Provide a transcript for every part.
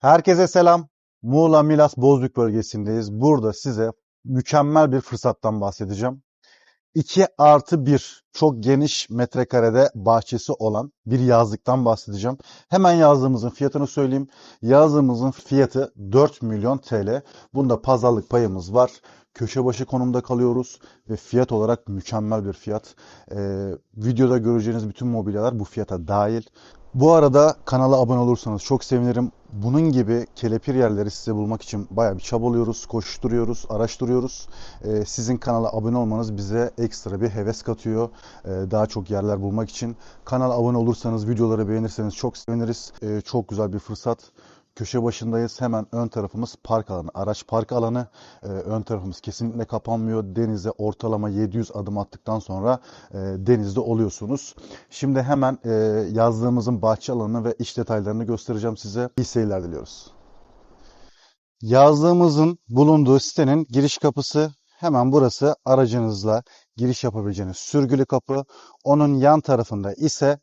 Herkese selam. Muğla Milas Bozluk bölgesindeyiz. Burada size mükemmel bir fırsattan bahsedeceğim. 2 artı 1 çok geniş metrekarede bahçesi olan bir yazlıktan bahsedeceğim. Hemen yazlığımızın fiyatını söyleyeyim. Yazlığımızın fiyatı 4 milyon TL. Bunda pazarlık payımız var. Köşe başı konumda kalıyoruz ve fiyat olarak mükemmel bir fiyat. Ee, videoda göreceğiniz bütün mobilyalar bu fiyata dahil. Bu arada kanala abone olursanız çok sevinirim. Bunun gibi kelepir yerleri size bulmak için bayağı bir çabalıyoruz, koşturuyoruz, araştırıyoruz. Ee, sizin kanala abone olmanız bize ekstra bir heves katıyor. Ee, daha çok yerler bulmak için. Kanala abone olursanız, videoları beğenirseniz çok seviniriz. Ee, çok güzel bir fırsat. Köşe başındayız. Hemen ön tarafımız park alanı, araç park alanı. Ee, ön tarafımız kesinlikle kapanmıyor. Denize ortalama 700 adım attıktan sonra e, denizde oluyorsunuz. Şimdi hemen e, yazdığımızın bahçe alanını ve iç detaylarını göstereceğim size. İyi seyirler diliyoruz. Yazdığımızın bulunduğu sitenin giriş kapısı hemen burası aracınızla giriş yapabileceğiniz sürgülü kapı. Onun yan tarafında ise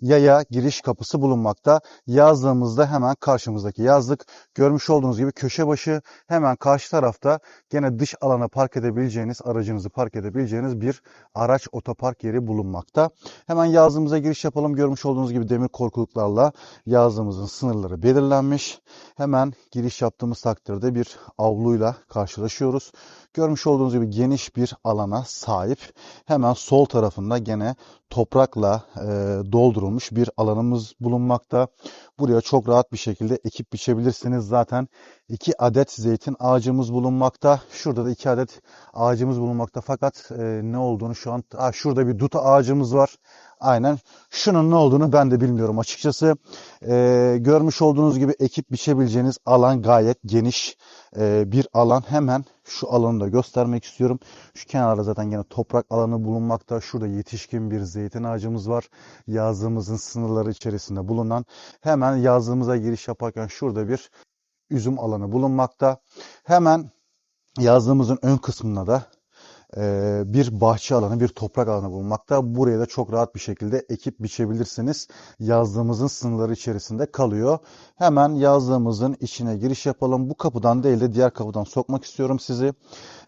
yaya giriş kapısı bulunmakta. Yazdığımızda hemen karşımızdaki yazlık. Görmüş olduğunuz gibi köşe başı hemen karşı tarafta gene dış alana park edebileceğiniz, aracınızı park edebileceğiniz bir araç otopark yeri bulunmakta. Hemen yazdığımıza giriş yapalım. Görmüş olduğunuz gibi demir korkuluklarla yazdığımızın sınırları belirlenmiş. Hemen giriş yaptığımız takdirde bir avluyla karşılaşıyoruz. Görmüş olduğunuz gibi geniş bir alana sahip. Hemen sol tarafında gene toprakla e, doldurulmuş bir alanımız bulunmakta. Buraya çok rahat bir şekilde ekip biçebilirsiniz. Zaten iki adet zeytin ağacımız bulunmakta. Şurada da iki adet ağacımız bulunmakta. Fakat e, ne olduğunu şu an... Ha, şurada bir dut ağacımız var. Aynen. Şunun ne olduğunu ben de bilmiyorum açıkçası. Ee, görmüş olduğunuz gibi ekip biçebileceğiniz alan gayet geniş ee, bir alan. Hemen şu alanı da göstermek istiyorum. Şu kenarda zaten yine toprak alanı bulunmakta. Şurada yetişkin bir zeytin ağacımız var. Yazlığımızın sınırları içerisinde bulunan. Hemen yazlığımıza giriş yaparken şurada bir üzüm alanı bulunmakta. Hemen yazlığımızın ön kısmında da bir bahçe alanı, bir toprak alanı bulunmakta. Buraya da çok rahat bir şekilde ekip biçebilirsiniz. Yazdığımızın sınırları içerisinde kalıyor. Hemen yazdığımızın içine giriş yapalım. Bu kapıdan değil de diğer kapıdan sokmak istiyorum sizi.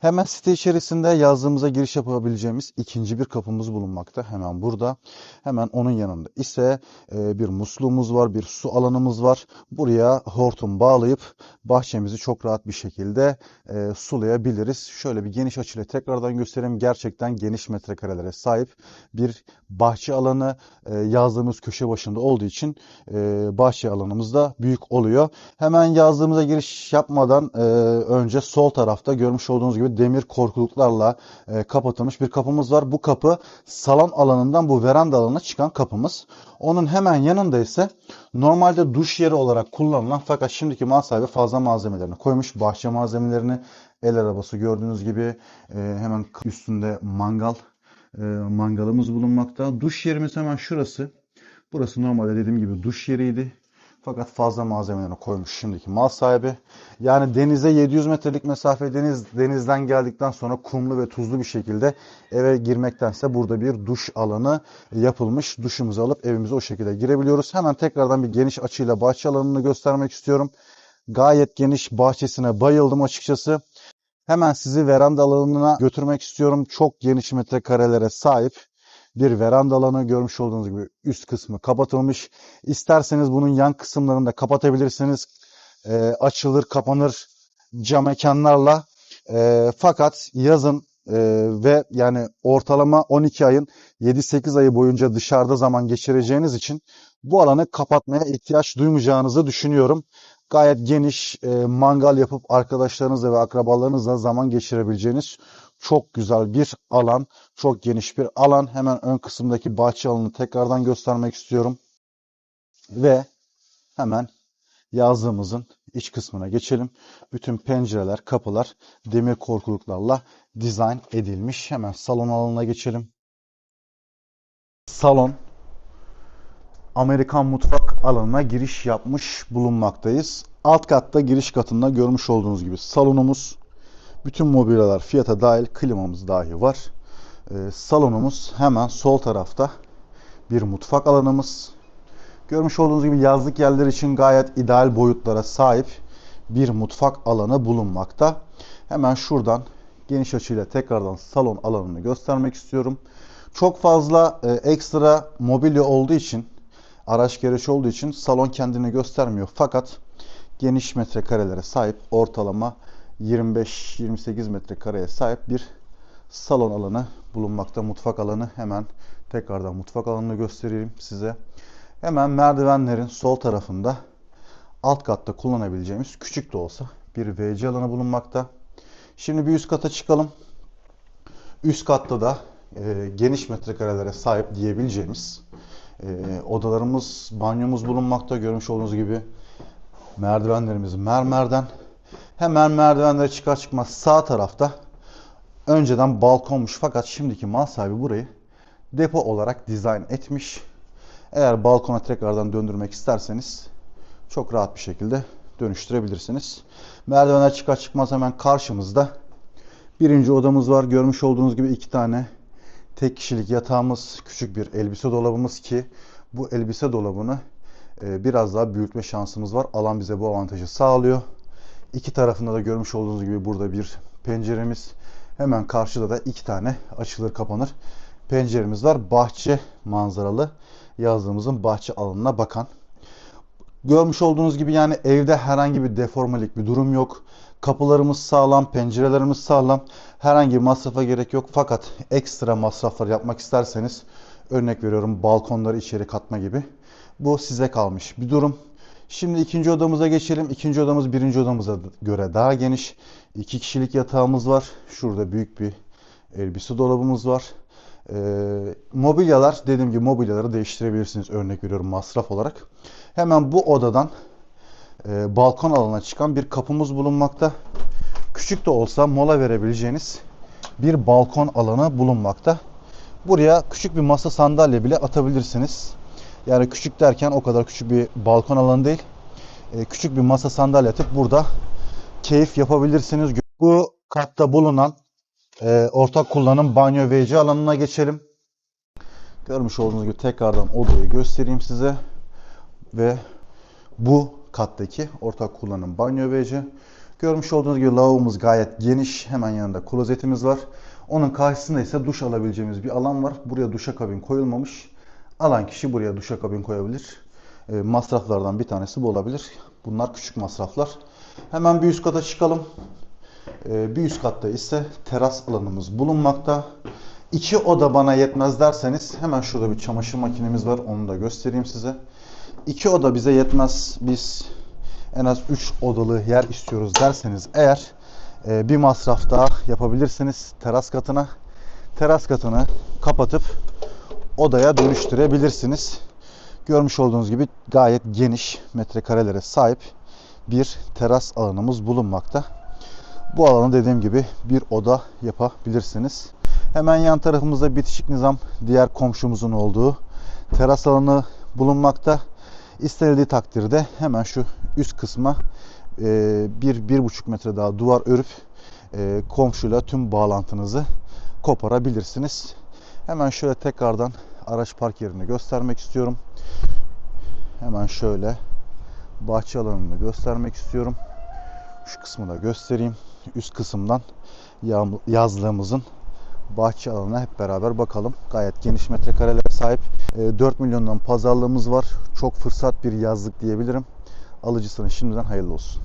Hemen site içerisinde yazdığımıza giriş yapabileceğimiz ikinci bir kapımız bulunmakta. Hemen burada. Hemen onun yanında ise e, bir musluğumuz var, bir su alanımız var. Buraya hortum bağlayıp bahçemizi çok rahat bir şekilde e, sulayabiliriz. Şöyle bir geniş açıyla tekrardan göstereyim. Gerçekten geniş metrekarelere sahip bir bahçe alanı e, yazdığımız köşe başında olduğu için e, bahçe alanımız da büyük oluyor. Hemen yazdığımıza giriş yapmadan e, önce sol tarafta görmüş olduğunuz gibi demir korkuluklarla e, kapatılmış bir kapımız var. Bu kapı salon alanından bu veranda alanına çıkan kapımız. Onun hemen yanında ise normalde duş yeri olarak kullanılan fakat şimdiki mal sahibi fazla malzemelerini koymuş. Bahçe malzemelerini el arabası gördüğünüz gibi e, hemen üstünde mangal e, mangalımız bulunmakta. Duş yerimiz hemen şurası. Burası normalde dediğim gibi duş yeriydi. Fakat fazla malzemelerini koymuş şimdiki mal sahibi. Yani denize 700 metrelik mesafe deniz denizden geldikten sonra kumlu ve tuzlu bir şekilde eve girmektense burada bir duş alanı yapılmış. Duşumuzu alıp evimize o şekilde girebiliyoruz. Hemen tekrardan bir geniş açıyla bahçe alanını göstermek istiyorum. Gayet geniş bahçesine bayıldım açıkçası. Hemen sizi veranda alanına götürmek istiyorum. Çok geniş metrekarelere sahip bir veranda alanı görmüş olduğunuz gibi üst kısmı kapatılmış. İsterseniz bunun yan kısımlarını da kapatabilirsiniz. E, açılır kapanır cam mekanlarla. E, fakat yazın e, ve yani ortalama 12 ayın 7-8 ayı boyunca dışarıda zaman geçireceğiniz için bu alanı kapatmaya ihtiyaç duymayacağınızı düşünüyorum. Gayet geniş e, mangal yapıp arkadaşlarınızla ve akrabalarınızla zaman geçirebileceğiniz çok güzel bir alan, çok geniş bir alan. Hemen ön kısımdaki bahçe alanını tekrardan göstermek istiyorum. Ve hemen yazdığımızın iç kısmına geçelim. Bütün pencereler, kapılar demir korkuluklarla dizayn edilmiş. Hemen salon alanına geçelim. Salon Amerikan mutfak alanına giriş yapmış bulunmaktayız. Alt katta giriş katında görmüş olduğunuz gibi salonumuz, bütün mobilyalar fiyata dahil, klimamız dahi var. Ee, salonumuz hemen sol tarafta bir mutfak alanımız. Görmüş olduğunuz gibi yazlık yerler için gayet ideal boyutlara sahip bir mutfak alanı bulunmakta. Hemen şuradan geniş açıyla tekrardan salon alanını göstermek istiyorum. Çok fazla e, ekstra mobilya olduğu için, araç gereç olduğu için salon kendini göstermiyor. Fakat geniş metrekarelere sahip ortalama 25-28 metrekareye sahip bir salon alanı bulunmakta. Mutfak alanı hemen tekrardan mutfak alanını göstereyim size. Hemen merdivenlerin sol tarafında alt katta kullanabileceğimiz küçük de olsa bir WC alanı bulunmakta. Şimdi bir üst kata çıkalım. Üst katta da e, geniş metrekarelere sahip diyebileceğimiz e, odalarımız, banyomuz bulunmakta. Görmüş olduğunuz gibi merdivenlerimiz mermerden. Hemen merdivenlere çıkar çıkmaz sağ tarafta önceden balkonmuş fakat şimdiki mal sahibi burayı depo olarak dizayn etmiş. Eğer balkona tekrardan döndürmek isterseniz çok rahat bir şekilde dönüştürebilirsiniz. Merdivenler çıkar çıkmaz hemen karşımızda birinci odamız var. Görmüş olduğunuz gibi iki tane tek kişilik yatağımız, küçük bir elbise dolabımız ki bu elbise dolabını e, biraz daha büyütme şansımız var. Alan bize bu avantajı sağlıyor. İki tarafında da görmüş olduğunuz gibi burada bir penceremiz. Hemen karşıda da iki tane açılır kapanır penceremiz var. Bahçe manzaralı yazlığımızın bahçe alanına bakan. Görmüş olduğunuz gibi yani evde herhangi bir deformelik bir durum yok. Kapılarımız sağlam, pencerelerimiz sağlam. Herhangi bir masrafa gerek yok. Fakat ekstra masraflar yapmak isterseniz örnek veriyorum balkonları içeri katma gibi. Bu size kalmış bir durum. Şimdi ikinci odamıza geçelim. İkinci odamız birinci odamıza göre daha geniş. İki kişilik yatağımız var. Şurada büyük bir elbise dolabımız var. Ee, mobilyalar dediğim gibi mobilyaları değiştirebilirsiniz örnek veriyorum masraf olarak. Hemen bu odadan e, balkon alanına çıkan bir kapımız bulunmakta. Küçük de olsa mola verebileceğiniz bir balkon alanı bulunmakta. Buraya küçük bir masa sandalye bile atabilirsiniz. Yani küçük derken o kadar küçük bir balkon alanı değil. E, küçük bir masa sandalye atıp burada keyif yapabilirsiniz. Bu katta bulunan e, ortak kullanım banyo WC alanına geçelim. Görmüş olduğunuz gibi tekrardan odayı göstereyim size. Ve bu kattaki ortak kullanım banyo WC. Görmüş olduğunuz gibi lavabomuz gayet geniş. Hemen yanında klozetimiz var. Onun karşısında ise duş alabileceğimiz bir alan var. Buraya duşakabin koyulmamış. Alan kişi buraya duşakabin koyabilir. E, masraflardan bir tanesi bu olabilir. Bunlar küçük masraflar. Hemen bir üst kata çıkalım. E, bir üst katta ise teras alanımız bulunmakta. İki oda bana yetmez derseniz hemen şurada bir çamaşır makinemiz var. Onu da göstereyim size. İki oda bize yetmez. Biz en az 3 odalı yer istiyoruz derseniz eğer e, bir masraf daha yapabilirsiniz teras katına. Teras katını kapatıp odaya dönüştürebilirsiniz. Görmüş olduğunuz gibi gayet geniş metrekarelere sahip bir teras alanımız bulunmakta. Bu alanı dediğim gibi bir oda yapabilirsiniz. Hemen yan tarafımızda bitişik nizam diğer komşumuzun olduğu teras alanı bulunmakta. İstenildiği takdirde hemen şu üst kısma e, bir, bir buçuk metre daha duvar örüp e, komşuyla tüm bağlantınızı koparabilirsiniz. Hemen şöyle tekrardan araç park yerini göstermek istiyorum. Hemen şöyle bahçe alanını göstermek istiyorum. Şu kısmı da göstereyim. Üst kısımdan yazlığımızın bahçe alanına hep beraber bakalım. Gayet geniş metrekarelere sahip. 4 milyondan pazarlığımız var. Çok fırsat bir yazlık diyebilirim. Alıcısına şimdiden hayırlı olsun.